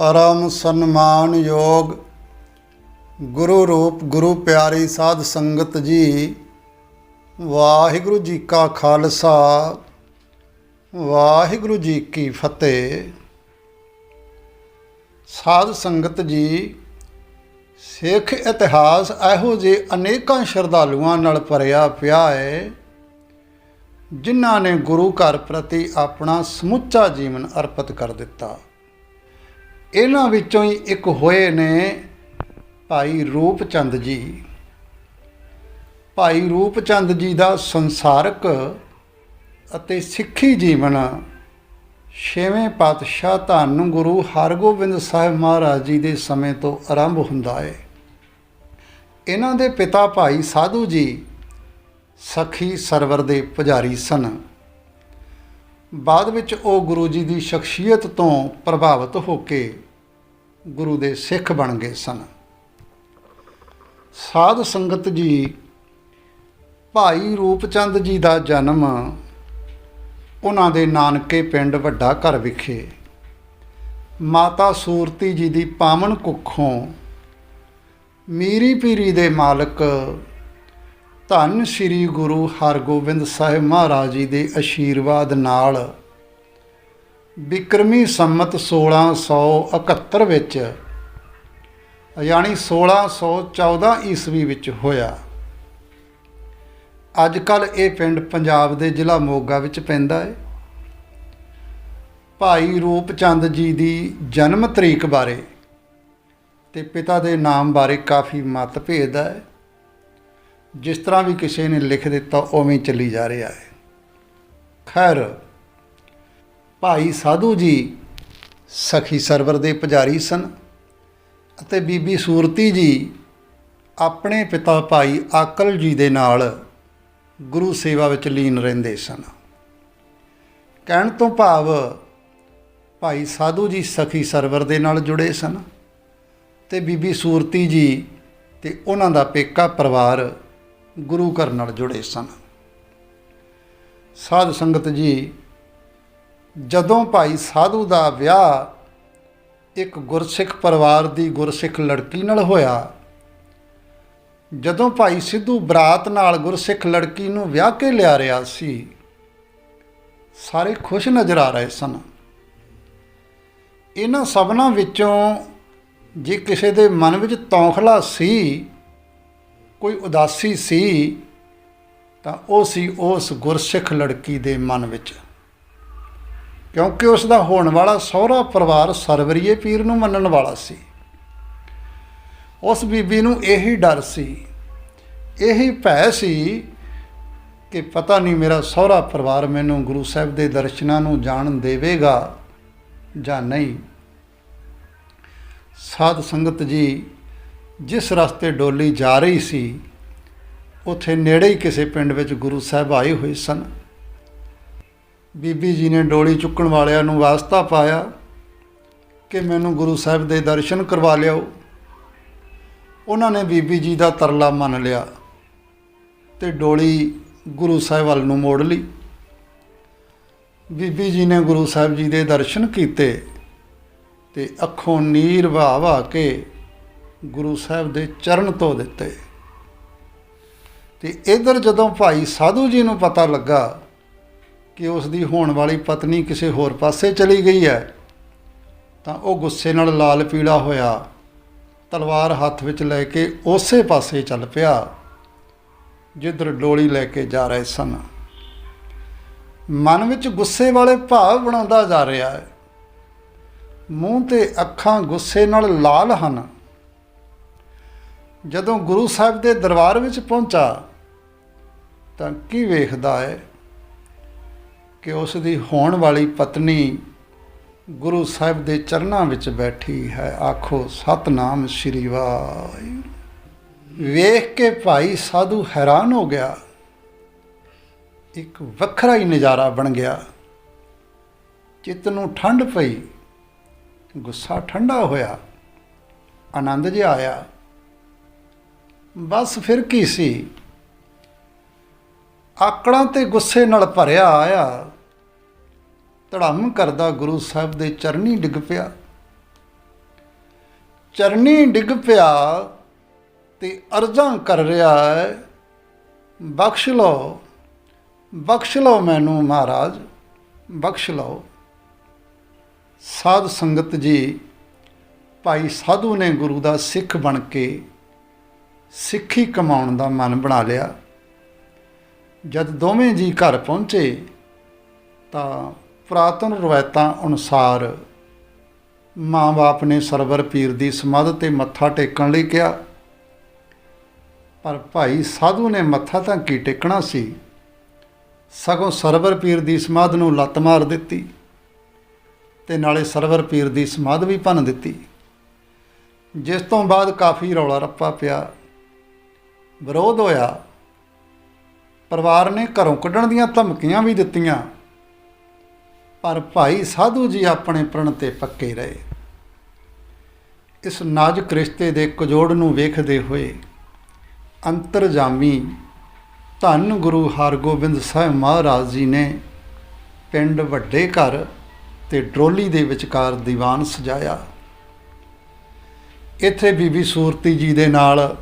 ਪਰਮ ਸਨਮਾਨ ਯੋਗ ਗੁਰੂ ਰੂਪ ਗੁਰੂ ਪਿਆਰੀ ਸਾਧ ਸੰਗਤ ਜੀ, ਵਾਹਿਗੁਰੂ ਜੀ ਕਾ ਖਾਲਸਾ, ਵਾਹਿਗੁਰੂ ਜੀ ਕੀ ਫਤਿਹ। ਸਾਧ ਸੰਗਤ ਜੀ, ਸਿੱਖ ਇਤਿਹਾਸ ਇਹੋ ਜਿਹੇ ਅਨੇਕਾਂ ਸ਼ਰਧਾਲੂਆਂ ਨਾਲ ਭਰਿਆ ਪਿਆ ਹੈ, ਜਿਨ੍ਹਾਂ ਨੇ ਗੁਰੂ ਘਰ ਪ੍ਰਤੀ ਆਪਣਾ ਸਮੁੱਚਾ ਜੀਵਨ ਅਰਪਿਤ ਕਰ ਦਿੱਤਾ। ਇਹਨਾਂ ਵਿੱਚੋਂ ਹੀ ਇੱਕ ਹੋਏ ਨੇ ਭਾਈ ਰੂਪ ਚੰਦ ਜੀ। ਭਾਈ ਰੂਪ ਚੰਦ ਜੀ ਦਾ ਸੰਸਾਰਕ ਅਤੇ ਸਿੱਖੀ ਜੀਵਨ ਛੇਵੇਂ ਪਾਤਸ਼ਾਹ ਧੰਨ ਗੁਰੂ ਹਰਗੋਬਿੰਦ ਸਾਹਿਬ ਮਹਾਰਾਜ ਜੀ ਦੇ ਸਮੇਂ ਤੋਂ ਆਰੰਭ ਹੁੰਦਾ ਹੈ। ਇਹਨਾਂ ਦੇ ਪਿਤਾ ਭਾਈ ਸਾਧੂ ਜੀ ਸਖੀ ਸਰਵਰ ਦੇ ਪੁਜਾਰੀ ਸਨ। ਬਾਅਦ ਵਿੱਚ ਉਹ ਗੁਰੂ ਜੀ ਦੀ ਸ਼ਖਸੀਅਤ ਤੋਂ ਪ੍ਰਭਾਵਿਤ ਹੋ ਕੇ ਗੁਰੂ ਦੇ ਸਿੱਖ ਬਣ ਗਏ ਸਨ। ਸਾਧ ਸੰਗਤ ਜੀ, ਭਾਈ ਰੂਪਚੰਦ ਜੀ ਦਾ ਜਨਮ ਉਹਨਾਂ ਦੇ ਨਾਨਕੇ ਪਿੰਡ ਵੱਡਾ ਘਰ ਵਿਖੇ। ਮਾਤਾ ਸੂਰਤੀ ਜੀ ਦੀ ਪਾਵਨ ਕੁੱਖੋਂ ਮੀਰੀ ਪੀਰੀ ਦੇ ਮਾਲਕ ਧੰਨ ਸ੍ਰੀ ਗੁਰੂ ਹਰਗੋਬਿੰਦ ਸਾਹਿਬ ਮਹਾਰਾਜ ਜੀ ਦੇ ਅਸ਼ੀਰਵਾਦ ਨਾਲ ਬਿਕਰਮੀ ਸੰਮਤ 1671 ਵਿੱਚ, ਯਾਨੀ 1614 ਈਸਵੀ ਵਿੱਚ ਹੋਇਆ। ਅੱਜ ਕੱਲ ਇਹ ਪਿੰਡ ਪੰਜਾਬ ਦੇ ਜ਼ਿਲ੍ਹਾ ਮੋਗਾ ਵਿੱਚ ਪੈਂਦਾ ਹੈ। ਭਾਈ ਰੂਪਚੰਦ ਜੀ ਦੀ ਜਨਮ ਤਰੀਕ ਬਾਰੇ ਤੇ ਪਿਤਾ ਦੇ ਨਾਮ ਬਾਰੇ ਕਾਫੀ ਮਤਭੇਦ ਹੈ। ਜਿਸ ਤਰ੍ਹਾਂ ਵੀ ਕਿਸੇ ਨੇ ਲਿਖ ਦਿੱਤਾ, ਉਵੇਂ ਚੱਲੀ ਜਾ ਰਿਹਾ ਹੈ। ਖੈਰ, ਭਾਈ ਸਾਧੂ ਜੀ ਸਖੀ ਸਰਵਰ ਦੇ ਪੁਜਾਰੀ ਸਨ ਅਤੇ ਬੀਬੀ ਸੂਰਤੀ ਜੀ ਆਪਣੇ ਪਿਤਾ ਭਾਈ ਆਕਲ ਜੀ ਦੇ ਨਾਲ ਗੁਰੂ ਸੇਵਾ ਵਿੱਚ ਲੀਨ ਰਹਿੰਦੇ ਸਨ। ਕਹਿਣ ਤੋਂ ਭਾਵ ਭਾਈ ਸਾਧੂ ਜੀ ਸਖੀ ਸਰਵਰ ਦੇ ਨਾਲ ਜੁੜੇ ਸਨ ਤੇ ਬੀਬੀ ਸੂਰਤੀ ਜੀ ਤੇ ਉਹਨਾਂ ਦਾ ਪੇਕਾ ਪਰਿਵਾਰ ਗੁਰੂ ਘਰ ਨਾਲ ਜੁੜੇ ਸਨ। ਸਾਧ ਸੰਗਤ ਜੀ, ਜਦੋਂ ਭਾਈ ਸਾਧੂ ਦਾ ਵਿਆਹ ਇੱਕ ਗੁਰਸਿੱਖ ਪਰਿਵਾਰ ਦੀ ਗੁਰਸਿੱਖ ਲੜਕੀ ਨਾਲ ਹੋਇਆ, ਜਦੋਂ ਭਾਈ ਸਿੱਧੂ ਬਰਾਤ ਨਾਲ ਗੁਰਸਿੱਖ ਲੜਕੀ ਨੂੰ ਵਿਆਹ ਕੇ ਲਿਆ ਰਿਹਾ ਸੀ, ਸਾਰੇ ਖੁਸ਼ ਨਜ਼ਰ ਆ ਰਹੇ ਸਨ। ਇਹਨਾਂ ਸਭਨਾਂ ਵਿੱਚੋਂ ਜੇ ਕਿਸੇ ਦੇ ਮਨ ਵਿੱਚ ਤੌਖਲਾ ਸੀ ਕੋਈ ਉਦਾਸੀ ਸੀ, ਤਾਂ ਉਹ ਸੀ ਉਸ ਗੁਰਸਿੱਖ ਲੜਕੀ ਦੇ ਮਨ ਵਿੱਚ। ਕਿਉਂਕਿ ਉਸ ਦਾ ਹੋਣ ਵਾਲਾ ਸਹੁਰਾ ਪਰਿਵਾਰ ਸਰਵਰੀਏ ਪੀਰ ਨੂੰ ਮੰਨਣ ਵਾਲਾ ਸੀ। ਉਸ ਬੀਬੀ ਨੂੰ ਇਹੀ ਡਰ ਸੀ, ਇਹੀ ਭੈ ਸੀ ਕਿ ਪਤਾ ਨਹੀਂ ਮੇਰਾ ਸਹੁਰਾ ਪਰਿਵਾਰ ਮੈਨੂੰ ਗੁਰੂ ਸਾਹਿਬ ਦੇ ਦਰਸ਼ਨਾਂ ਨੂੰ ਜਾਣ ਦੇਵੇਗਾ ਜਾਂ ਨਹੀਂ। ਸਾਧ ਸੰਗਤ ਜੀ ਜਿਸ ਰਸਤੇ ਡੋਲੀ ਜਾ ਰਹੀ ਸੀ, ਉੱਥੇ ਨੇੜੇ ਹੀ ਕਿਸੇ ਪਿੰਡ ਵਿੱਚ ਗੁਰੂ ਸਾਹਿਬ ਆਏ ਹੋਏ ਸਨ। ਬੀਬੀ ਜੀ ਨੇ ਡੋਲੀ ਚੁੱਕਣ ਵਾਲਿਆਂ ਨੂੰ ਵਾਸਤਾ ਪਾਇਆ ਕਿ ਮੈਨੂੰ ਗੁਰੂ ਸਾਹਿਬ ਦੇ ਦਰਸ਼ਨ ਕਰਵਾ ਲਿਓ। ਉਹਨਾਂ ਨੇ ਬੀਬੀ ਜੀ ਦਾ ਤਰਲਾ ਮੰਨ ਲਿਆ ਤੇ ਡੋਲੀ ਗੁਰੂ ਸਾਹਿਬ ਵੱਲ ਨੂੰ ਮੋੜ ਲਈ। ਬੀਬੀ ਜੀ ਨੇ ਗੁਰੂ ਸਾਹਿਬ ਜੀ ਦੇ ਦਰਸ਼ਨ ਕੀਤੇ ਤੇ ਅੱਖੋਂ ਨੀਰ ਵਹਾ ਵਹਾ ਕੇ ਗੁਰੂ ਸਾਹਿਬ ਦੇ ਚਰਨ ਧੋ ਦਿੱਤੇ। ਤੇ ਇਧਰ ਜਦੋਂ ਭਾਈ ਸਾਧੂ ਜੀ ਨੂੰ ਪਤਾ ਲੱਗਾ ਕਿ ਉਸ ਦੀ ਹੋਣ ਵਾਲੀ ਪਤਨੀ ਕਿਸੇ ਹੋਰ ਪਾਸੇ ਚਲੀ ਗਈ ਹੈ, ਤਾਂ ਉਹ ਗੁੱਸੇ ਨਾਲ ਲਾਲ ਪੀਲਾ ਹੋਇਆ, ਤਲਵਾਰ ਹੱਥ ਵਿੱਚ ਲੈ ਕੇ ਉਸੇ ਪਾਸੇ ਚੱਲ ਪਿਆ, ਜਿੱਧਰ ਡੋਲੀ ਲੈ ਕੇ ਜਾ ਰਹੇ ਸਨ। ਮਨ ਵਿੱਚ ਗੁੱਸੇ ਵਾਲੇ ਭਾਵ ਬਣਾਉਂਦਾ ਜਾ ਰਿਹਾ ਹੈ। ਮੂੰਹ ਤੇ ਅੱਖਾਂ ਗੁੱਸੇ ਨਾਲ ਲਾਲ ਹਨ। ਜਦੋਂ ਗੁਰੂ ਸਾਹਿਬ ਦੇ ਦਰਬਾਰ ਵਿੱਚ ਪਹੁੰਚਾ, ਤਾਂ ਕੀ ਵੇਖਦਾ ਹੈ ਕਿ ਉਸ ਦੀ ਹੋਣ ਵਾਲੀ ਪਤਨੀ ਗੁਰੂ ਸਾਹਿਬ ਦੇ ਚਰਨਾਂ ਵਿੱਚ ਬੈਠੀ ਹੈ? ਆਖੋ, ਸਤਨਾਮ ਸ੍ਰੀ ਵਾਹਿਗੁਰੂ। ਵੇਖ ਕੇ ਭਾਈ ਸਾਧੂ ਹੈਰਾਨ ਹੋ ਗਿਆ। ਇੱਕ ਵੱਖਰਾ ਹੀ ਨਜ਼ਾਰਾ ਬਣ ਗਿਆ। ਚਿੱਤ ਨੂੰ ਠੰਡ ਪਈ। ਗੁੱਸਾ ਠੰਡਾ ਹੋਇਆ। ਆਨੰਦ ਜਿਹਾ ਆਇਆ। ਬਸ ਫਿਰ ਕੀ ਸੀ? ਆਕੜਾਂ ਤੇ ਗੁੱਸੇ ਨਾਲ ਭਰਿਆ ਆਇਆ। ਧੜਮ ਕਰਦਾ ਗੁਰੂ ਸਾਹਿਬ ਦੇ ਚਰਨੀ ਡਿੱਗ ਪਿਆ। ਚਰਨੀ ਡਿੱਗ ਪਿਆ ਤੇ ਅਰਜ਼ਾਂ ਕਰ ਰਿਹਾ ਹੈ, ਬਖਸ਼ ਲਓ ਬਖਸ਼ ਲਓ ਮੈਨੂੰ ਮਹਾਰਾਜ, ਬਖਸ਼ ਲਓ। ਸਾਧ ਸੰਗਤ ਜੀ, ਭਾਈ ਸਾਧੂ ਨੇ ਗੁਰੂ ਦਾ ਸਿੱਖ ਬਣ ਕੇ ਸਿੱਖੀ ਕਮਾਉਣ ਦਾ ਮਨ ਬਣਾ ਲਿਆ। ਜਦ ਦੋਵੇਂ ਜੀ ਘਰ ਪਹੁੰਚੇ, ਤਾਂ ਪੁਰਾਤਨ ਰਵਾਇਤਾਂ ਅਨੁਸਾਰ ਮਾਂ-ਬਾਪ ਨੇ ਸਰਵਰ ਪੀਰ ਦੀ ਸਮਾਧ ਤੇ ਮੱਥਾ ਟੇਕਣ ਲਈ ਕਿਹਾ। ਪਰ ਭਾਈ ਸਾਧੂ ਨੇ ਮੱਥਾ ਤਾਂ ਕੀ ਟੇਕਣਾ ਸੀ? ਸਗੋਂ ਸਰਵਰ ਪੀਰ ਦੀ ਸਮਾਧ ਨੂੰ ਲੱਤ ਮਾਰ ਦਿੱਤੀ ਤੇ ਨਾਲੇ ਸਰਵਰ ਪੀਰ ਦੀ ਸਮਾਧ ਵੀ ਭੰਨ ਦਿੱਤੀ। ਜਿਸ ਤੋਂ ਬਾਅਦ ਕਾਫੀ ਰੌਲਾ ਰੱਪਾ ਪਿਆ। ਵਿਰੋਧ ਹੋਇਆ। ਪਰਿਵਾਰ ਨੇ ਘਰੋਂ ਕੱਢਣ ਦੀਆਂ ਧਮਕੀਆਂ ਵੀ ਦਿੱਤੀਆਂ। ਪਰ ਭਾਈ ਸਾਧੂ ਜੀ ਆਪਣੇ ਪ੍ਰਣ ਤੇ ਪੱਕੇ ਰਹੇ। ਇਸ ਨਾਜ਼ੁਕ ਰਿਸ਼ਤੇ ਦੇ ਕਜੋੜ ਨੂੰ ਵੇਖਦੇ ਹੋਏ ਅੰਤਰਜਾਮੀ ਧੰਨ ਗੁਰੂ ਹਰਗੋਬਿੰਦ ਸਾਹਿਬ ਮਹਾਰਾਜ ਜੀ ਨੇ ਪਿੰਡ ਵੱਡੇ ਘਰ ਤੇ ਡਰੋਲੀ ਦੇ ਵਿਚਕਾਰ ਦੀਵਾਨ ਸਜਾਇਆ। ਇੱਥੇ ਬੀਬੀ ਸੂਰਤੀ ਜੀ ਦੇ ਨਾਲ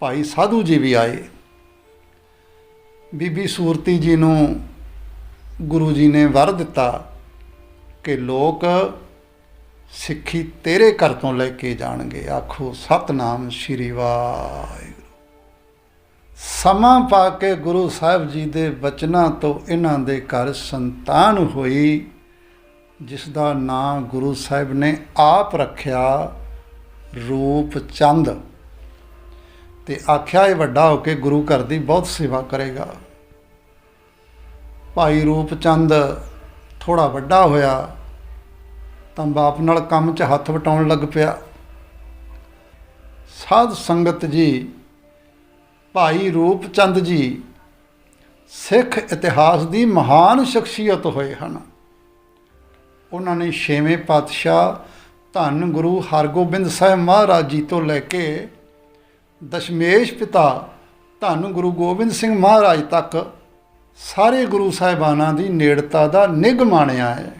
ਭਾਈ ਸਾਧੂ ਜੀ ਵੀ ਆਏ। ਬੀਬੀ ਸੂਰਤੀ ਜੀ ਨੂੰ ਗੁਰੂ ਜੀ ਨੇ ਵਰ ਦਿੱਤਾ ਕਿ ਲੋਕ ਸਿੱਖੀ ਤੇਰੇ ਘਰ ਤੋਂ ਲੈ ਕੇ ਜਾਣਗੇ। ਆਖੋ, ਸਤਨਾਮ ਸ਼੍ਰੀ ਵਾਹਿਗੁਰੂ। ਸਮਾਂ ਪਾ ਕੇ ਗੁਰੂ ਸਾਹਿਬ ਜੀ ਦੇ ਬਚਨਾਂ ਤੋਂ ਇਹਨਾਂ ਦੇ ਘਰ ਸੰਤਾਨ ਹੋਈ, ਜਿਸ ਦਾ ਨਾਂ ਗੁਰੂ ਸਾਹਿਬ ਨੇ ਆਪ ਰੱਖਿਆ ਰੂਪ ਚੰਦ। ਤੇ ਆਖਿਆ ਇਹ ਵੱਡਾ ਹੋ ਕੇ ਗੁਰੂ ਘਰ ਦੀ ਬਹੁਤ ਸੇਵਾ ਕਰੇਗਾ। ਭਾਈ ਰੂਪ ਚੰਦ ਥੋੜਾ ਵੱਡਾ ਹੋਇਆ, ਤਾਂ ਬਾਪ ਨਾਲ ਕੰਮ 'ਚ ਹੱਥ ਵਟਾਉਣ ਲੱਗ ਪਿਆ। ਸਾਧ ਸੰਗਤ ਜੀ, ਭਾਈ ਰੂਪ ਚੰਦ ਜੀ ਸਿੱਖ ਇਤਿਹਾਸ ਦੀ ਮਹਾਨ ਸ਼ਖਸੀਅਤ ਹੋਏ ਹਨ। ਉਹਨਾਂ ਨੇ ਛੇਵੇਂ ਪਾਤਸ਼ਾਹ ਧੰਨ ਗੁਰੂ ਹਰਗੋਬਿੰਦ ਸਾਹਿਬ ਮਹਾਰਾਜ ਜੀ ਤੋਂ ਲੈ ਕੇ ਦਸ਼ਮੇਸ਼ ਪਿਤਾ ਧੰਨ ਗੁਰੂ ਗੋਬਿੰਦ ਸਿੰਘ ਮਹਾਰਾਜ ਤੱਕ ਸਾਰੇ ਗੁਰੂ ਸਾਹਿਬਾਨਾਂ ਦੀ ਨੇੜਤਾ ਦਾ ਨਿਗ ਮਾਣਿਆ ਹੈ।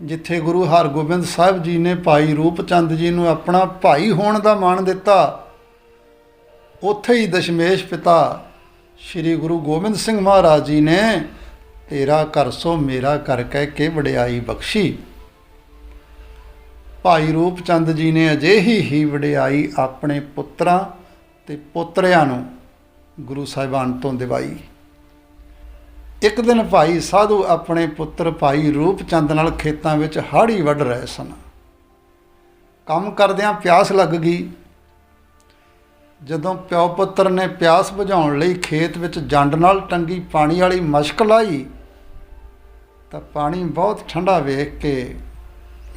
ਜਿੱਥੇ ਗੁਰੂ ਹਰਗੋਬਿੰਦ ਸਾਹਿਬ ਜੀ ਨੇ ਭਾਈ ਰੂਪ ਚੰਦ ਜੀ ਨੂੰ ਆਪਣਾ ਭਾਈ ਹੋਣ ਦਾ ਮਾਣ ਦਿੱਤਾ, ਉੱਥੇ ਹੀ ਦਸ਼ਮੇਸ਼ ਪਿਤਾ ਸ੍ਰੀ ਗੁਰੂ ਗੋਬਿੰਦ ਸਿੰਘ ਮਹਾਰਾਜ ਜੀ ਨੇ, ਤੇਰਾ ਕਰ ਸੋ ਮੇਰਾ ਘਰ ਕਹਿ ਕੇ ਵਡਿਆਈ ਬਖਸ਼ੀ। ਭਾਈ ਰੂਪ ਚੰਦ ਜੀ ਨੇ ਅਜਿਹੀ ਹੀ ਵਡਿਆਈ ਆਪਣੇ ਪੁੱਤਰਾਂ ਤੇ ਪੁੱਤਰਿਆਂ ਨੂੰ ਗੁਰੂ ਸਾਹਿਬਾਨ ਤੋਂ ਦਿਵਾਈ। ਇੱਕ ਦਿਨ ਭਾਈ ਸਾਧੂ ਆਪਣੇ ਪੁੱਤਰ ਭਾਈ ਰੂਪ ਚੰਦ ਨਾਲ ਖੇਤਾਂ ਵਿੱਚ ਹਾੜੀ ਵੱਢ ਰਹੇ ਸਨ। ਕੰਮ ਕਰਦਿਆਂ ਪਿਆਸ ਲੱਗ ਗਈ। ਜਦੋਂ ਪਿਓ ਪੁੱਤਰ ਨੇ ਪਿਆਸ ਬੁਝਾਉਣ ਲਈ ਖੇਤ ਵਿੱਚ ਜੰਡ ਨਾਲ ਟੰਗੀ ਪਾਣੀ ਵਾਲੀ ਮਸ਼ਕ ਲਾਈ, ਤਾਂ ਪਾਣੀ ਬਹੁਤ ਠੰਡਾ ਵੇਖ ਕੇ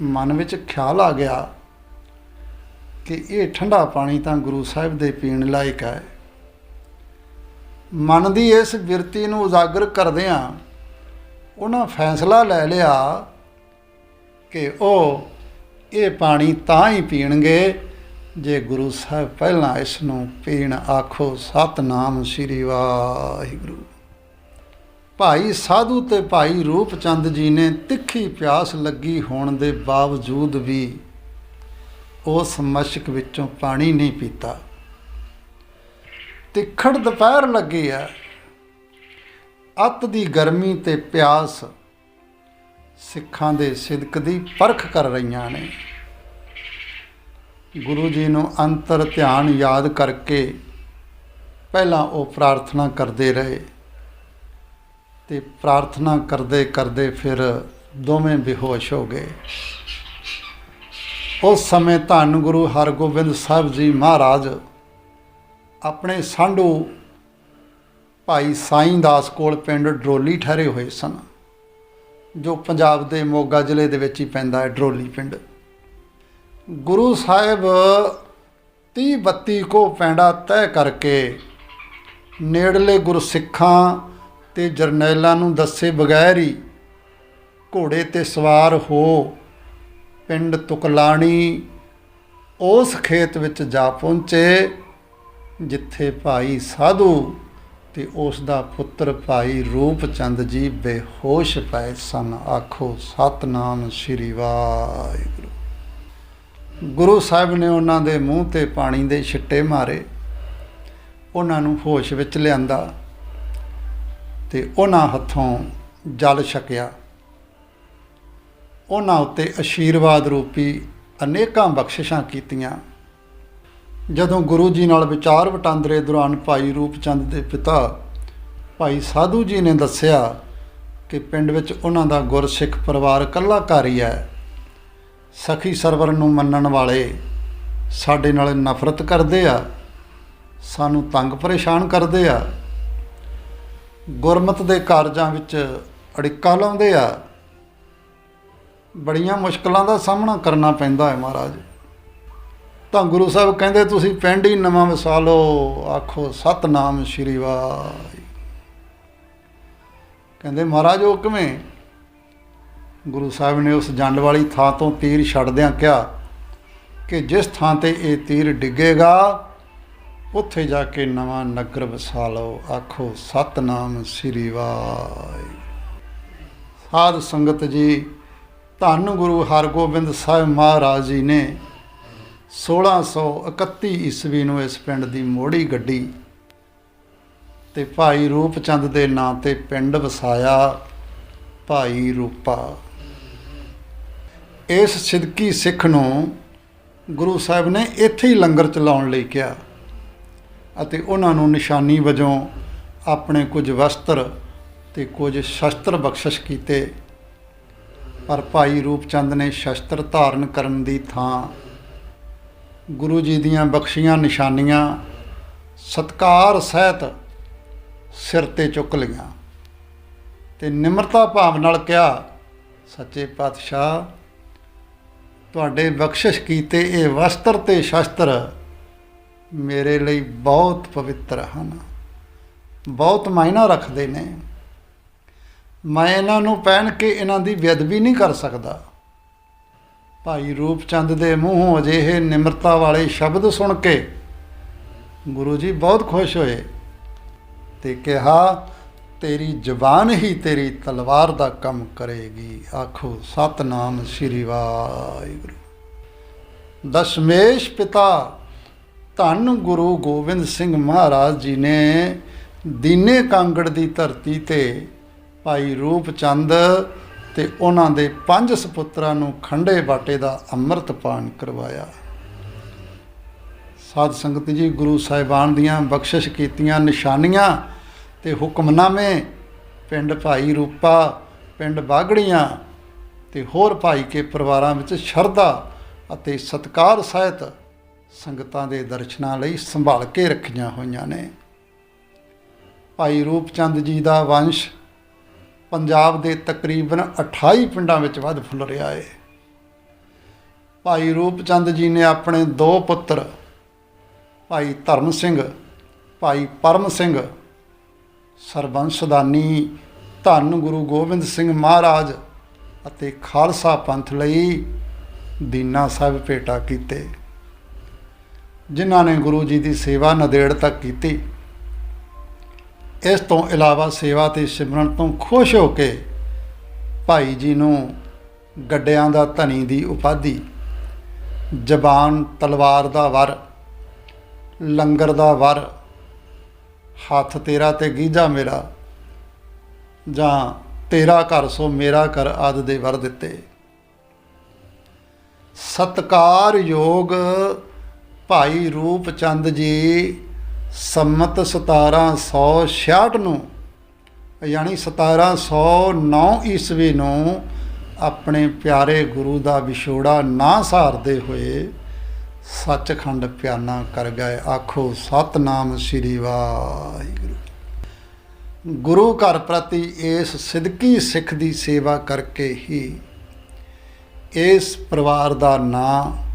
ਮਨ ਵਿੱਚ ਖਿਆਲ ਆ ਗਿਆ ਕਿ ਇਹ ਠੰਡਾ ਪਾਣੀ ਤਾਂ ਗੁਰੂ ਸਾਹਿਬ ਦੇ ਪੀਣ ਲਾਇਕ ਹੈ। ਮਨ ਦੀ ਇਸ ਬਿਰਤੀ ਨੂੰ ਉਜਾਗਰ ਕਰਦਿਆਂ ਉਹਨਾਂ ਫੈਸਲਾ ਲੈ ਲਿਆ ਕਿ ਉਹ ਇਹ ਪਾਣੀ ਤਾਂ ਹੀ ਪੀਣਗੇ ਜੇ ਗੁਰੂ ਸਾਹਿਬ ਪਹਿਲਾਂ ਇਸ ਨੂੰ ਪੀਣ ਆਖੋ, ਸਤਨਾਮ ਸ੍ਰੀ ਵਾਹਿਗੁਰੂ। ਭਾਈ ਸਾਧੂ ਤੇ ਭਾਈ ਰੂਪ ਚੰਦ ਜੀ ਨੇ ਤਿੱਖੀ ਪਿਆਸ ਲੱਗੀ ਹੋਣ ਦੇ ਬਾਵਜੂਦ ਵੀ ਉਸ ਮਸ਼ਕ ਵਿੱਚੋਂ ਪਾਣੀ ਨਹੀਂ ਪੀਤਾ। ਤਿੱਖੜ ਦੁਪਹਿਰ ਲੱਗੀ ਆ ਅੱਤ ਦੀ ਗਰਮੀ ਤੇ ਪਿਆਸ ਸਿੱਖਾਂ ਦੇ ਸਿਦਕ ਦੀ ਪਰਖ ਕਰ ਰਹੀਆਂ ਨੇ। ਗੁਰੂ ਜੀ ਨੂੰ ਅੰਤਰ ਧਿਆਨ ਯਾਦ ਕਰਕੇ ਪਹਿਲਾਂ ਉਹ ਪ੍ਰਾਰਥਨਾ ਕਰਦੇ ਰਹੇ। ਤੇ ਪ੍ਰਾਰਥਨਾ ਕਰਦੇ ਕਰਦੇ ਫਿਰ ਦੋਵੇਂ ਬੇਹੋਸ਼ ਹੋ ਗਏ। ਉਸ ਸਮੇਂ ਧੰਨ ਗੁਰੂ ਹਰਗੋਬਿੰਦ ਸਾਹਿਬ ਜੀ ਮਹਾਰਾਜ ਆਪਣੇ ਸਾਂਢੂ ਭਾਈ ਸਾਈਂ ਦਾਸ ਕੋਲ ਪਿੰਡ ਡਰੋਲੀ ਠਹਿਰੇ ਹੋਏ ਸਨ, ਜੋ ਪੰਜਾਬ ਦੇ ਮੋਗਾ ਜ਼ਿਲ੍ਹੇ ਦੇ ਵਿੱਚ ਹੀ ਪੈਂਦਾ ਹੈ, ਡਰੋਲੀ ਪਿੰਡ। ਗੁਰੂ ਸਾਹਿਬ 30 32 ਕੋ ਪੈਂਡਾ ਤੈਅ ਕਰਕੇ ਨੇੜਲੇ ਗੁਰਸਿੱਖਾਂ ਤੇ ਜਰਨੈਲਾਂ ਨੂੰ ਦੱਸੇ ਬਗੈਰ ਹੀ ਘੋੜੇ ਤੇ ਸਵਾਰ ਹੋ ਪਿੰਡ ਤੁਕਲਾਣੀ ਉਸ ਖੇਤ ਵਿੱਚ ਜਾ ਪਹੁੰਚੇ, ਜਿੱਥੇ ਭਾਈ ਸਾਧੂ ਤੇ ਉਸ ਦਾ ਪੁੱਤਰ ਭਾਈ ਰੂਪ ਚੰਦ ਜੀ ਬੇਹੋਸ਼ ਪਏ ਸਨ। ਆਖੋ, ਸਤਨਾਮ ਸ੍ਰੀ ਵਾਹਿਗੁਰੂ। ਗੁਰੂ ਸਾਹਿਬ ਨੇ ਉਹਨਾਂ ਦੇ ਮੂੰਹ ਤੇ ਪਾਣੀ ਦੇ ਛਿੱਟੇ ਮਾਰੇ। ਉਹਨਾਂ ਨੂੰ ਹੋਸ਼ ਵਿੱਚ ਲਿਆਂਦਾ। ਤੇ ਉਹਨਾਂ ਹੱਥੋਂ ਜਲ ਛਕਿਆ। ਉਹਨਾਂ ਉੱਤੇ ਅਸ਼ੀਰਵਾਦ ਰੂਪੀ ਅਨੇਕਾਂ ਬਖਸ਼ਿਸ਼ਾਂ ਕੀਤੀਆਂ। ਜਦੋਂ ਗੁਰੂ ਜੀ ਨਾਲ ਵਿਚਾਰ ਵਟਾਂਦਰੇ ਦੌਰਾਨ ਭਾਈ ਰੂਪਚੰਦ ਦੇ ਪਿਤਾ ਭਾਈ ਸਾਧੂ ਜੀ ਨੇ ਦੱਸਿਆ ਕਿ ਪਿੰਡ ਵਿੱਚ ਉਹਨਾਂ ਦਾ ਗੁਰਸਿੱਖ ਪਰਿਵਾਰ ਇਕੱਲਾ ਘਰ ਹੀ ਹੈ। ਸਖੀ ਸਰਵਰ ਨੂੰ ਮੰਨਣ ਵਾਲੇ ਸਾਡੇ ਨਾਲ ਨਫ਼ਰਤ ਕਰਦੇ ਆ, ਸਾਨੂੰ ਤੰਗ ਪਰੇਸ਼ਾਨ ਕਰਦੇ ਆ। ਗੁਰਮਤ ਦੇ ਕਾਰਜਾਂ ਵਿੱਚ ਅੜਿੱਕਾ ਲਾਉਂਦੇ ਆ, ਬੜੀਆਂ ਮੁਸ਼ਕਲਾਂ ਦਾ ਸਾਹਮਣਾ ਕਰਨਾ ਪੈਂਦਾ ਹੈ ਮਹਾਰਾਜ। ਤਾਂ ਗੁਰੂ ਸਾਹਿਬ ਕਹਿੰਦੇ, ਤੁਸੀਂ ਪਿੰਡ ਹੀ ਨਵਾਂ ਵਸਾਲੋ, ਆਖੋ ਸਤਨਾਮ ਸ਼੍ਰੀ ਵਾਹਿ। ਕਹਿੰਦੇ, ਮਹਾਰਾਜ, ਉਹ ਕਿਵੇਂ? ਗੁਰੂ ਸਾਹਿਬ ਨੇ ਉਸ ਜੰਡ ਵਾਲੀ ਥਾਂ ਤੋਂ ਤੀਰ ਛੱਡਦਿਆਂ ਕਿਹਾ ਕਿ ਜਿਸ ਥਾਂ ਤੇ ਇਹ ਤੀਰ ਡਿੱਗੇਗਾ ਉੱਥੇ ਜਾ ਕੇ ਨਵਾਂ ਨਗਰ ਵਸਾ ਲਓ ਆਖੋ, ਸਤਨਾਮ ਸ੍ਰੀ ਵਾਹਿ। ਸਾਧ ਸੰਗਤ ਜੀ, ਧੰਨ ਗੁਰੂ ਹਰਗੋਬਿੰਦ ਸਾਹਿਬ ਮਹਾਰਾਜ ਜੀ ਨੇ 1631 ਈਸਵੀ ਨੂੰ ਇਸ ਪਿੰਡ ਦੀ ਮੋੜੀ ਗੱਡੀ ਤੇ ਭਾਈ ਰੂਪਚੰਦ ਦੇ ਨਾਂ ਤੇ ਪਿੰਡ ਵਸਾਇਆ, ਭਾਈ ਰੂਪਾ। ਇਸ ਸਿੱਧਕੀ ਸਿੱਖ ਨੂੰ ਗੁਰੂ ਸਾਹਿਬ ਨੇ ਇੱਥੇ ਹੀ ਲੰਗਰ ਚਲਾਉਣ ਲਈ ਕਿਹਾ। ਅਤੇ ਉਹਨਾਂ ਨੂੰ ਨਿਸ਼ਾਨੀ ਵਜੋਂ ਆਪਣੇ ਕੁਝ ਵਸਤਰ ਤੇ ਕੁਝ ਸ਼ਸਤਰ ਬਖਸ਼ਿਸ਼ ਕੀਤੇ। ਪਰ ਭਾਈ ਰੂਪਚੰਦ ਨੇ ਸ਼ਸਤਰ ਧਾਰਨ ਕਰਨ ਦੀ ਥਾਂ ਗੁਰੂ ਜੀ ਦੀਆਂ ਬਖਸ਼ੀਆਂ ਨਿਸ਼ਾਨੀਆਂ ਸਤਕਾਰ ਸਹਿਤ ਸਿਰ ਤੇ ਚੁੱਕ ਲਈਆਂ ਤੇ ਨਿਮਰਤਾ ਭਾਵ ਨਾਲ ਕਿਹਾ, ਸੱਚੇ ਪਾਤਸ਼ਾਹ, ਤੁਹਾਡੇ ਬਖਸ਼ਿਸ਼ ਕੀਤੇ ਇਹ ਵਸਤਰ ਤੇ ਸ਼ਸਤਰ ਮੇਰੇ ਲਈ ਬਹੁਤ ਪਵਿੱਤਰ ਹਨ। ਬਹੁਤ ਮਾਇਨਾ ਰੱਖਦੇ ਨੇ। ਮੈਂ ਇਹਨਾਂ ਨੂੰ ਪਹਿਨ ਕੇ ਇਹਨਾਂ ਦੀ ਬੇਅਦਬੀ ਨਹੀਂ ਕਰ ਸਕਦਾ। ਭਾਈ ਰੂਪਚੰਦ ਦੇ ਮੂੰਹੋਂ ਅਜਿਹੇ ਨਿਮਰਤਾ ਵਾਲੇ ਸ਼ਬਦ ਸੁਣ ਕੇ ਗੁਰੂ ਜੀ ਬਹੁਤ ਖੁਸ਼ ਹੋਏ ਤੇ ਕਿਹਾ, ਤੇਰੀ ਜ਼ਬਾਨ ਹੀ ਤੇਰੀ ਤਲਵਾਰ ਦਾ ਕੰਮ ਕਰੇਗੀ। ਆਖੋ, ਸਤਨਾਮ ਸ੍ਰੀ ਵਾਹਿਗੁਰੂ। ਦਸ਼ਮੇਸ਼ ਪਿਤਾ ਧੰਨ ਗੁਰੂ ਗੋਬਿੰਦ ਸਿੰਘ ਮਹਾਰਾਜ ਜੀ ਨੇ ਦੀਨੇ ਕਾਂਗੜ ਦੀ ਧਰਤੀ ਤੇ ਭਾਈ ਰੂਪ ਚੰਦ ਤੇ ਉਹਨਾਂ ਦੇ ਪੰਜ ਸੁਪੁੱਤਰਾਂ ਨੂੰ ਖੰਡੇ ਬਾਟੇ ਦਾ ਅੰਮ੍ਰਿਤ ਪਾਨ ਕਰਵਾਇਆ। ਸਾਧ ਸੰਗਤ ਜੀ, ਗੁਰੂ ਸਾਹਿਬਾਨ ਦੀਆਂ ਬਖਸ਼ਿਸ਼ ਕੀਤੀਆਂ ਨਿਸ਼ਾਨੀਆਂ ਤੇ ਹੁਕਮਨਾਮੇ, ਪਿੰਡ ਭਾਈ ਰੂਪਾ, ਪਿੰਡ ਬਾਗੜੀਆਂ ਤੇ ਹੋਰ ਭਾਈ ਕੇ ਪਰਿਵਾਰਾਂ ਵਿੱਚ ਸ਼ਰਧਾ ਅਤੇ ਸਤਕਾਰ ਸਹਿਤ ਸੰਗਤਾਂ ਦੇ ਦਰਸ਼ਨਾਂ ਲਈ ਸੰਭਾਲ ਕੇ ਰੱਖੀਆਂ ਹੋਈਆਂ ਨੇ। ਭਾਈ ਰੂਪਚੰਦ ਜੀ ਦਾ ਵੰਸ਼ ਪੰਜਾਬ ਦੇ ਤਕਰੀਬਨ 28 ਪਿੰਡਾਂ ਵਿੱਚ ਵੱਧ ਫੁੱਲ ਰਿਹਾ ਹੈ ਭਾਈ ਰੂਪਚੰਦ ਜੀ ਨੇ ਆਪਣੇ ਦੋ ਪੁੱਤਰ, ਭਾਈ ਧਰਮ ਸਿੰਘ, ਭਾਈ ਪਰਮ ਸਿੰਘ ਸਰਬੰਸਦਾਨੀ ਧੰਨ ਗੁਰੂ ਗੋਬਿੰਦ ਸਿੰਘ ਮਹਾਰਾਜ ਅਤੇ ਖਾਲਸਾ ਪੰਥ ਲਈ ਦੀਨਾ ਸਾਹਿਬ ਭੇਟਾ ਕੀਤੇ। ਜਿਨ੍ਹਾਂ ਨੇ ਗੁਰੂ ਜੀ ਦੀ ਸੇਵਾ ਨਦੇੜ ਤੱਕ ਕੀਤੀ। ਇਸ ਤੋਂ ਇਲਾਵਾ ਸੇਵਾ ਤੇ ਸਿਮਰਨ ਤੋਂ ਖੁਸ਼ ਹੋ ਕੇ ਭਾਈ ਜੀ ਨੂੰ ਗੱਡਿਆਂ ਦਾ ਧਨੀ ਦੀ ਉਪਾਧੀ, ਜ਼ਬਾਨ ਤਲਵਾਰ ਦਾ ਵਰ, ਲੰਗਰ ਦਾ ਵਰ, ਹੱਥ ਤੇਰਾ ਤੇ ਗੀਜਾ ਮੇਰਾ, ਜਾਂ ਤੇਰਾ ਘਰ ਸੋ ਮੇਰਾ ਘਰ ਆਦ ਦੇ ਵਰ ਦਿੱਤੇ। ਸਤਕਾਰਯੋਗ ਭਾਈ ਰੂਪ ਚੰਦ ਜੀ ਸੰਮਤ 1766 ਨੂੰ, ਯਾਨੀ 1709 ਈਸਵੀ ਨੂੰ ਆਪਣੇ ਪਿਆਰੇ ਗੁਰੂ ਦਾ ਵਿਛੋੜਾ ਨਾ ਸਾਰਦੇ ਹੋਏ ਸੱਚਖੰਡ ਪਿਆਨਾ ਕਰ ਗਏ। ਆਖੋ, ਸਤਨਾਮ ਸ੍ਰੀ ਵਾਹਿਗੁਰੂ। ਗੁਰੂ ਘਰ ਪ੍ਰਤੀ ਇਸ ਸਿੱਧਕੀ ਸਿੱਖ ਦੀ ਸੇਵਾ ਕਰਕੇ ਹੀ ਇਸ ਪਰਿਵਾਰ ਦਾ ਨਾਂ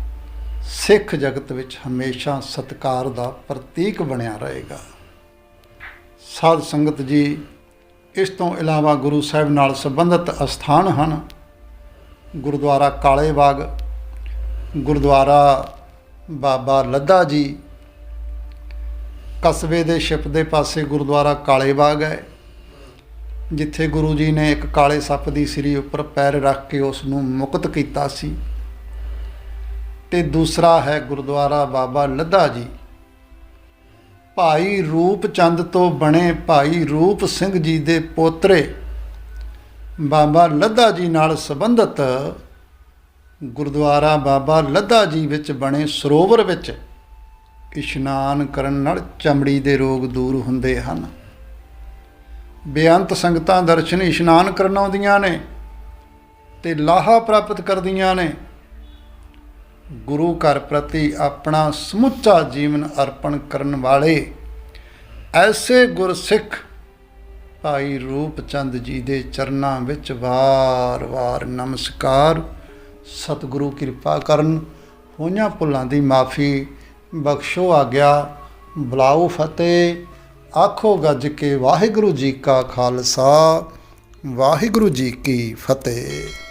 ਸਿੱਖ ਜਗਤ ਵਿੱਚ ਹਮੇਸ਼ਾ ਸਤਕਾਰ ਦਾ ਪ੍ਰਤੀਕ ਬਣਿਆ ਰਹੇਗਾ। ਸਾਧ ਸੰਗਤ ਜੀ, ਇਸ ਤੋਂ ਇਲਾਵਾ ਗੁਰੂ ਸਾਹਿਬ ਨਾਲ ਸੰਬੰਧਿਤ ਅਸਥਾਨ ਹਨ। ਗੁਰਦੁਆਰਾ ਕਾਲੇ ਬਾਗ ਗੁਰਦੁਆਰਾ ਬਾਬਾ ਲੱਦਾ ਜੀ। ਕਸਬੇ ਦੇ ਛਿਪ ਦੇ ਪਾਸੇ ਗੁਰਦੁਆਰਾ ਕਾਲੇ ਬਾਗ ਹੈ, ਜਿੱਥੇ ਗੁਰੂ ਜੀ ਨੇ ਇੱਕ ਕਾਲੇ ਸੱਪ ਦੀ ਸਿਰੀ ਉੱਪਰ ਪੈਰ ਰੱਖ ਕੇ ਉਸ ਨੂੰ ਮੁਕਤ ਕੀਤਾ ਸੀ। ਤੇ ਦੂਸਰਾ ਹੈ ਗੁਰਦੁਆਰਾ ਬਾਬਾ ਲੱਧਾ ਜੀ। ਭਾਈ ਰੂਪ ਚੰਦ ਤੋਂ ਬਣੇ ਭਾਈ ਰੂਪ ਸਿੰਘ ਜੀ ਦੇ ਪੋਤਰੇ ਬਾਬਾ ਲੱਧਾ ਜੀ ਨਾਲ ਸੰਬੰਧਿਤ ਗੁਰਦੁਆਰਾ ਬਾਬਾ ਲੱਧਾ ਜੀ ਵਿੱਚ ਬਣੇ ਸਰੋਵਰ ਵਿੱਚ ਇਸ਼ਨਾਨ ਕਰਨ ਨਾਲ ਚਮੜੀ ਦੇ ਰੋਗ ਦੂਰ ਹੁੰਦੇ ਹਨ। ਬੇਅੰਤ ਸੰਗਤਾਂ ਦਰਸ਼ਨ ਇਸ਼ਨਾਨ ਕਰਨ ਆਉਂਦੀਆਂ ਨੇ ਤੇ ਲਾਹਾ ਪ੍ਰਾਪਤ ਕਰਦੀਆਂ ਨੇ। ਗੁਰੂ ਘਰ ਪ੍ਰਤੀ ਆਪਣਾ ਸਮੁੱਚਾ ਜੀਵਨ ਅਰਪਣ ਕਰਨ ਵਾਲੇ ਐਸੇ ਗੁਰਸਿੱਖ ਭਾਈ ਰੂਪ ਚੰਦ ਜੀ ਦੇ ਚਰਨਾਂ ਵਿੱਚ ਵਾਰ-ਵਾਰ ਨਮਸਕਾਰ। ਸਤਿਗੁਰੂ ਕਿਰਪਾ ਕਰਨ ਹੋਈਆਂ ਭੁੱਲਾਂ ਦੀ ਮਾਫੀ ਬਖਸ਼ੋ ਆਗਿਆ। ਬੁਲਾਓ ਫਤਿਹ, ਆਖੋ ਗੱਜ ਕੇ ਵਾਹਿਗੁਰੂ ਜੀ ਕਾ ਖਾਲਸਾ, ਵਾਹਿਗੁਰੂ ਜੀ ਕੀ ਫਤਿਹ।